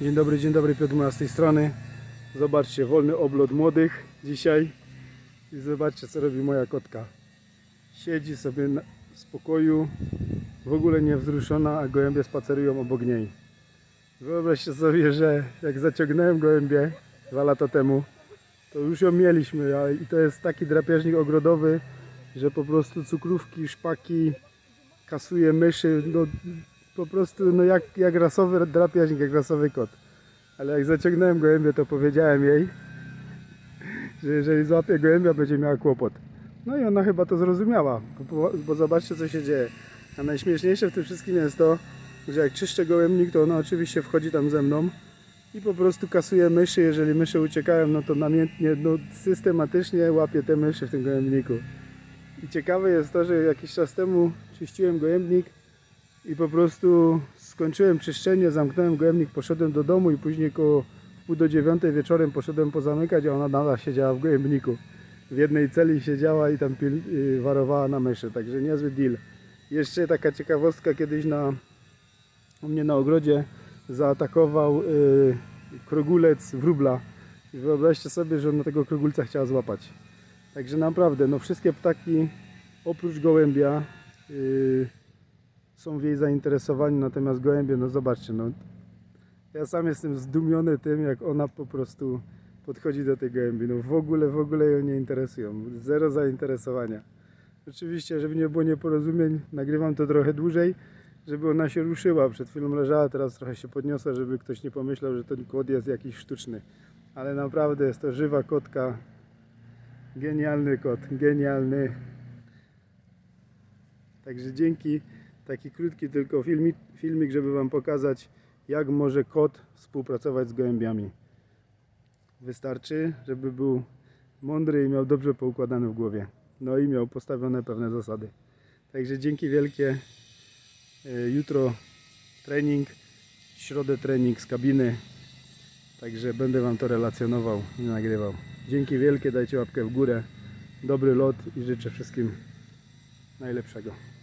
Dzień dobry, dzień dobry, Piotr Mura z tej strony. Zobaczcie, wolny oblot młodych dzisiaj. I zobaczcie, co robi moja kotka. Siedzi sobie w spokoju, w ogóle nie wzruszona, a gołębie spacerują obok niej. Wyobraźcie sobie, że jak zaciągnąłem gołębie dwa lata temu, to już ją mieliśmy, i to jest taki drapieżnik ogrodowy, że po prostu cukrówki, szpaki, kasuje myszy, no po prostu no jak, jak rasowy drapieżnik, jak rasowy kot. Ale jak zaciągnąłem gołębie, to powiedziałem jej, że jeżeli złapie gołębia, będzie miała kłopot. No i ona chyba to zrozumiała, bo, bo zobaczcie co się dzieje. A najśmieszniejsze w tym wszystkim jest to, że jak czyszczę gołębnik, to ona oczywiście wchodzi tam ze mną i po prostu kasuje myszy. Jeżeli myszy uciekają, no to namiętnie, no systematycznie łapie te myszy w tym gołębniku. I ciekawe jest to, że jakiś czas temu czyściłem gołębnik i po prostu skończyłem czyszczenie, zamknąłem gołębnik, poszedłem do domu i później koło pół do dziewiątej wieczorem poszedłem pozamykać, a ona nadal siedziała w gołębniku. W jednej celi siedziała i tam pil, y, warowała na myszy, także niezły deal. Jeszcze taka ciekawostka, kiedyś na, u mnie na ogrodzie zaatakował y, krogulec wróbla. I wyobraźcie sobie, że ona tego krogulca chciała złapać. Także naprawdę, no wszystkie ptaki oprócz gołębia yy, są w jej zainteresowani, natomiast gołębie, no zobaczcie, no ja sam jestem zdumiony tym, jak ona po prostu podchodzi do tej gołębi. No w ogóle, w ogóle ją nie interesują. Zero zainteresowania. Oczywiście, żeby nie było nieporozumień, nagrywam to trochę dłużej, żeby ona się ruszyła. Przed chwilą leżała, teraz trochę się podniosła, żeby ktoś nie pomyślał, że ten kłod jest jakiś sztuczny. Ale naprawdę jest to żywa kotka, Genialny kot, genialny. Także dzięki. Taki krótki tylko filmik, filmik, żeby Wam pokazać, jak może kot współpracować z gołębiami. Wystarczy, żeby był mądry i miał dobrze poukładane w głowie. No i miał postawione pewne zasady. Także dzięki wielkie. E, Jutro trening, w środę trening z kabiny. Także będę Wam to relacjonował i nagrywał. Dzięki wielkie, dajcie łapkę w górę. Dobry lot i życzę wszystkim najlepszego.